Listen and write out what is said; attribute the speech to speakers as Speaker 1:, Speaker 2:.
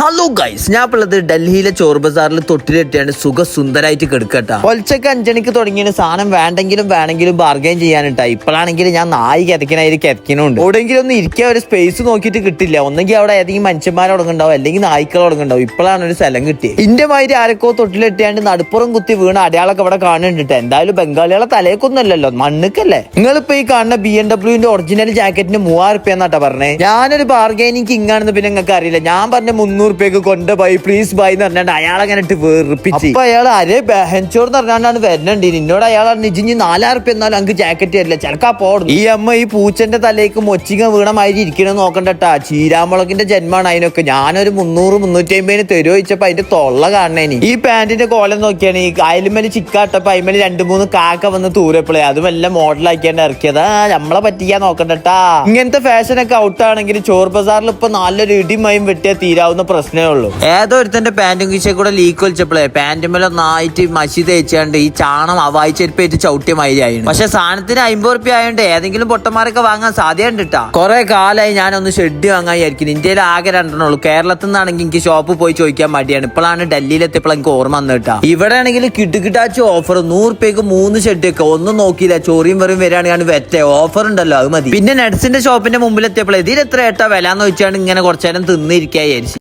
Speaker 1: Hello guys ഞാൻ ഇപ്പോൾ ഉള്ളത് ഡൽഹിയിലെ ചോർ ബസാറിൽ തൊട്ടിലെത്തിയാണ്. സുഖ സുന്ദരായിട്ട് കിടക്കട്ട. ഒലച്ചക്ക് അഞ്ചണിക്ക് തുടങ്ങിയ സാധനം വേണ്ടെങ്കിലും വേണമെങ്കിലും ബാർഗെയിൻ ചെയ്യാനിട്ടാ. ഇപ്പോഴാണെങ്കിൽ ഞാൻ നായി കിതക്കിനായി കിതക്കിനുണ്ട് എവിടെയെങ്കിലും ഒന്ന് ഇരിക്കാൻ ഒരു സ്പേസ് നോക്കിയിട്ട് കിട്ടില്ല. ഒന്നെങ്കിൽ അവിടെ ഏതെങ്കിലും മനുഷ്യന്മാരെ ഉടങ്ങുണ്ടാവും അല്ലെങ്കിൽ നായ്ക്കൾ ഉടങ്ങുണ്ടാവും ഇപ്പോഴാണ് ഒരു സ്ഥലം കിട്ടിയത് ഇന്റെ മാതിരി ആരൊക്കെ തൊട്ടിലെത്തിയാണ്ട് നടുപ്പുറം കുത്തി വീണ അടയാളൊക്കെ അവിടെ കാണുന്നുണ്ട് എന്തായാലും ബംഗാളികളെ തലേക്കൊന്നുമല്ലല്ലോ മണ്ണുക്കല്ലേ? നിങ്ങളിപ്പോ ഈ കാണുന്ന ബി എം ഡബ്ല്യൂന്റെ ഒറിജിനൽ ജാക്കറ്റിന് മൂവായിരം റുപ്യ എന്നാട്ടാ പറഞ്ഞേ. ഞാനൊരു ബാർഗൈനിങ് കിങ് ആണെന്ന് പിന്നെ നിങ്ങൾക്ക് അറിയില്ല ഞാൻ പറഞ്ഞ മുന്നൂറ് റുപ്യക്ക് കൊണ്ട് ബൈ പ്ലീസ് ബൈ എന്ന് പറഞ്ഞാണ്ട് അയാൾ അങ്ങനെ ഇട്ട് വെറുപ്പിച്ച്. അപ്പൊ അയാൾ അരേ ബെഹൻചോർ എന്ന് പറഞ്ഞാണ്ടാണ് വരണ്ടി നിന്നോട് അയാൾ നിജിഞ്ഞ് നാലായിരം റുപ്യ എന്നാലും അങ്ങ് ജാക്കറ്റ് തരില്ല. ചിലക്കാ പോടും ഈ അമ്മ ഈ പൂച്ചന്റെ തലേക്ക് മൊച്ചിങ്ങ വീണ മാതിരി ഇരിക്കണമെന്ന് നോക്കണ്ടട്ടാ. ചീരാമുളകിന്റെ ജന്മമാണ് അതിനൊക്കെ. ഞാനൊരു മുന്നൂറ് മുന്നൂറ്റി അമ്പതിന് തരുമോ ചോദിച്ചപ്പോ അതിന്റെ തൊള്ള കാണണേനി. ഈ പാന്റിന്റെ കോലം നോക്കിയാണ്. ഈ അയലുമേൽ ചിക്കാട്ടപ്പോ അയിമേൽ രണ്ടു മൂന്ന് കാക്ക വന്ന് തൂരപ്പിളെ അതും എല്ലാം മോഡലാക്കിയാണ്ട് ഇറക്കിയതാ. നമ്മളെ പറ്റിക്കാൻ നോക്കണ്ടട്ടാ. ഇങ്ങനത്തെ ഫാഷൻ ഒക്കെ ഔട്ട് ആണെങ്കിൽ ചോർ ബസാറിൽ ഇപ്പൊ നല്ലൊരു ഇടിമയും വെട്ടിയാൽ തീരാവുന്ന പ്രശ്നമേ ഉള്ളൂ ഏതോ ഒരുത്തന്റെ പാന്റും കീശ കൂടെ ലീക്ക് വലിച്ചപ്പോഴേ പാന്റുമേലെ ഒന്നായിട്ട് മഷി തേച്ചാണ്ട് ഈ ചാണം അവായി ചെരുപ്പേറ്റ് ചവിട്ടിയ മാതിരി ആയിരുന്നു പക്ഷെ സാധനത്തിന് അമ്പത് റുപ്യ ആയതുകൊണ്ട് ഏതെങ്കിലും പൊട്ടന്മാരൊക്കെ വാങ്ങാൻ സാധ്യതയുണ്ട് കേട്ടാ കുറെ കാലമായി ഞാനൊന്ന് ഷെഡ് വാങ്ങാനായിരിക്കും ഇന്ത്യയിൽ ആകെ രണ്ടെണ്ണേ ഉള്ളൂ. കേരളത്തിൽ നിന്നാണെങ്കിൽ എനിക്ക് ഷോപ്പ് പോയി ചോദിക്കാൻ മടിയാണ്. ഇപ്പോഴാണ് ഡൽഹിയിൽ എത്തിയപ്പോൾ എനിക്ക് ഓർമ്മ വന്നു കേട്ടാ. ഇവിടെ ആണെങ്കിൽ കിട്ടുകിട്ടാച്ച ഓഫർ നൂറ് റുപ്യക്ക് മൂന്ന് ഷെഡ് ഒക്കെ. ഒന്നും നോക്കിയില്ല. ചോറിയും വെറും വരികയാണെങ്കിൽ വെറ്റ. ഓഫർ ഉണ്ടല്ലോ അത് മതി. പിന്നെ നെറ്റ്സിന്റെ ഷോപ്പിന്റെ മുമ്പിൽ എത്തിയപ്പോൾ ഇതിൽ എത്ര ഏട്ടാ വില എന്ന് വെച്ചാണ് ഇങ്ങനെ കുറച്ചേരം നേരം വിചാരിച്ചു.